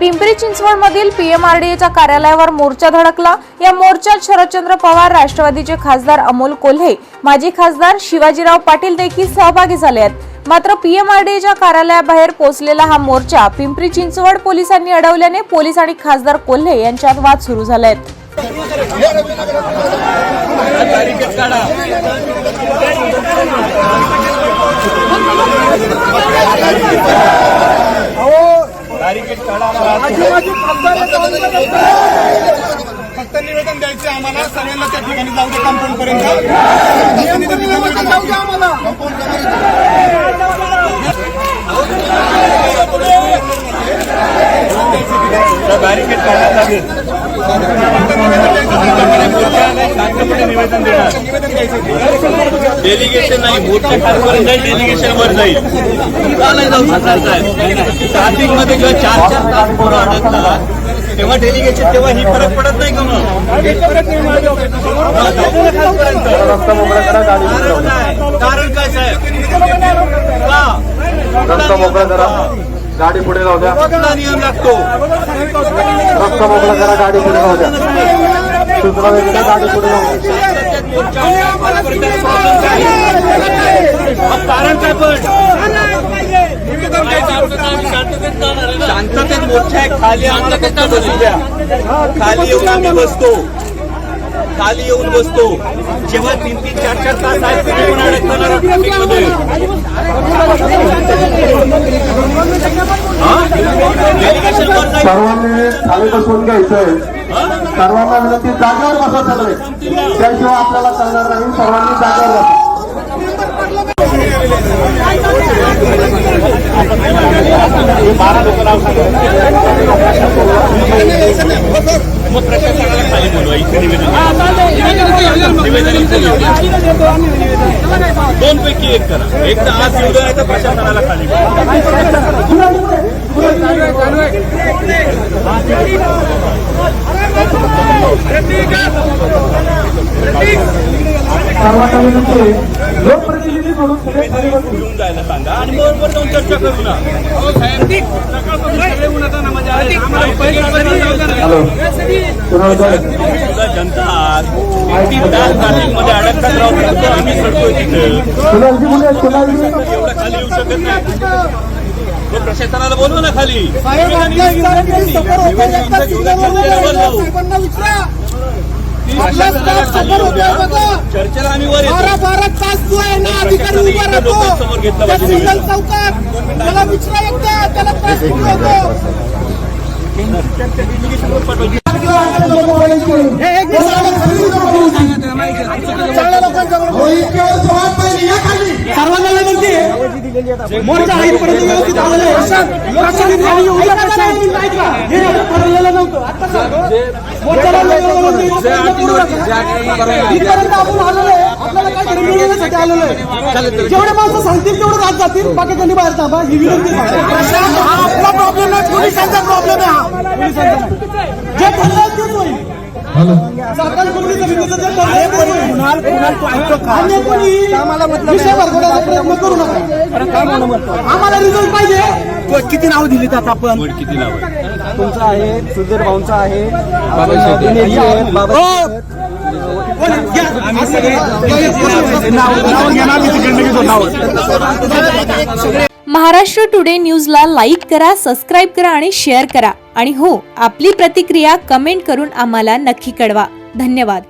पिंपरी चिंचवड मधील पीएमआरडीएच्या कार्यालयावर मोर्चा धडकला. या मोर्चात शरदचंद्र पवार राष्ट्रवादीचे खासदार अमोल कोल्हे माजी खासदार शिवाजीराव पाटील देखील सहभागी झाले आहेत. मात्र पीएमआरडीएच्या कार्यालयाबाहेर पोहोचलेला हा मोर्चा पिंपरी चिंचवड पोलिसांनी अडवल्याने पोलीस आणि खासदार कोल्हे यांच्यात वाद सुरू झाले आहेत. फक्त निवेदन द्यायचं आम्हाला. सगळ्यांना त्या ठिकाणी जाऊ दे कंपाऊंड पर्यंत निवेदन जाऊ द्या आम्हाला बॅरिकेड शांतपणे निवेदन देणार डेलिगेशन नाही मोर्चा खालपर्यंत जाईल डेलिगेशन वर जाईल. का नाही जाऊ शकत ट्रॅफिकमध्ये जेव्हा चार चार तास पोरं अडकतात. तेव्हा डेलिगेशन तेव्हा ही फरक पडत नाही का मग? कारण काय कारण काय साहेब? रस्ता मोकळा करा. गाडी पुढे जाऊ द्या. नियम लागतो? रस्ता मोकळा करा गाडी पुढे जाऊ द्या. सूचना वेगळ्या गाडी पुढे जाऊ द्या. कारण काय पण शांततेत आहे खाली फक्त बसू द्या. खाली येऊन आम्ही बसतो. खाली येऊन बसतो. जेव्हा तीन तीन चार चार तास आहेत तुम्ही पण अडकणार ट्रॅफिकमध्ये हा? डेलिगेशन वर जाईल सर्वांनी खाली बसून घ्यायचंय. सर्वांना विनंती जागेवर बसा सगळे. त्याशिवाय आपल्याला चालणार नाही. सर्वांनी जागेवर बसा. मग प्रशासनाला खाली निवेदन निवेदन. दोन पैकी एक करा. एक तर आज द्या नाही तर प्रशासनाला खाली बोलवा. सर्वांना विनंती लोकप्रतिनिधी म्हणून सगळे खाली घेऊन जायला सांगा आणि बरोबर जाऊन चर्चा करू ना जनता ट्रॅफिकमध्ये अडकतात आम्ही तिथे कुणालजी एवढं खाली येऊ शकत नाही. तो प्रशासनाला बोलवा ना खाली. चर्चेला आम्ही वर बारा येतो. बारा तास जो आहे ना अधिकारी उभा राहतो. त्या चौकात. त्याला विचारा एकदा त्याला त्रास खूप होतो चांगल्या लोकांच्या सर्वांना विनंती आहे. मोर्चा आईपर्यंत व्यवस्थित आलेला आहे. प्रशासन खाली येऊ द्या, प्रशासन. हे ठरलेलं नव्हतं. आता सांगतो. मोर्चाला विनंती आहे. इथपर्यंत आपण आलेलो आहे. आपल्याला काहीतरी मिळवण्यासाठी आलेलो आहे जेवढे माणसं सांगतील तेवढे रात जातील बाकी त्यांनी बाहेर थांबा ही विनंती आहे. आपला प्रॉब्लेम नाही पोलिसांचा प्रॉब्लेम आहे हा पोलिसांचा. जे ठरलं तेच होईल आम्हाला रिझल्ट पाहिजे. किती नाव दिली त्यात आपण? किती नाव तुमचं आहे सुधीर भाऊंचं आहे हो. महाराष्ट्र टुडे न्यूजला लाईक करा सबस्क्राईब करा आणि शेअर करा. आणि हो आपली प्रतिक्रिया कमेंट करून आम्हाला नक्की कळवा. धन्यवाद.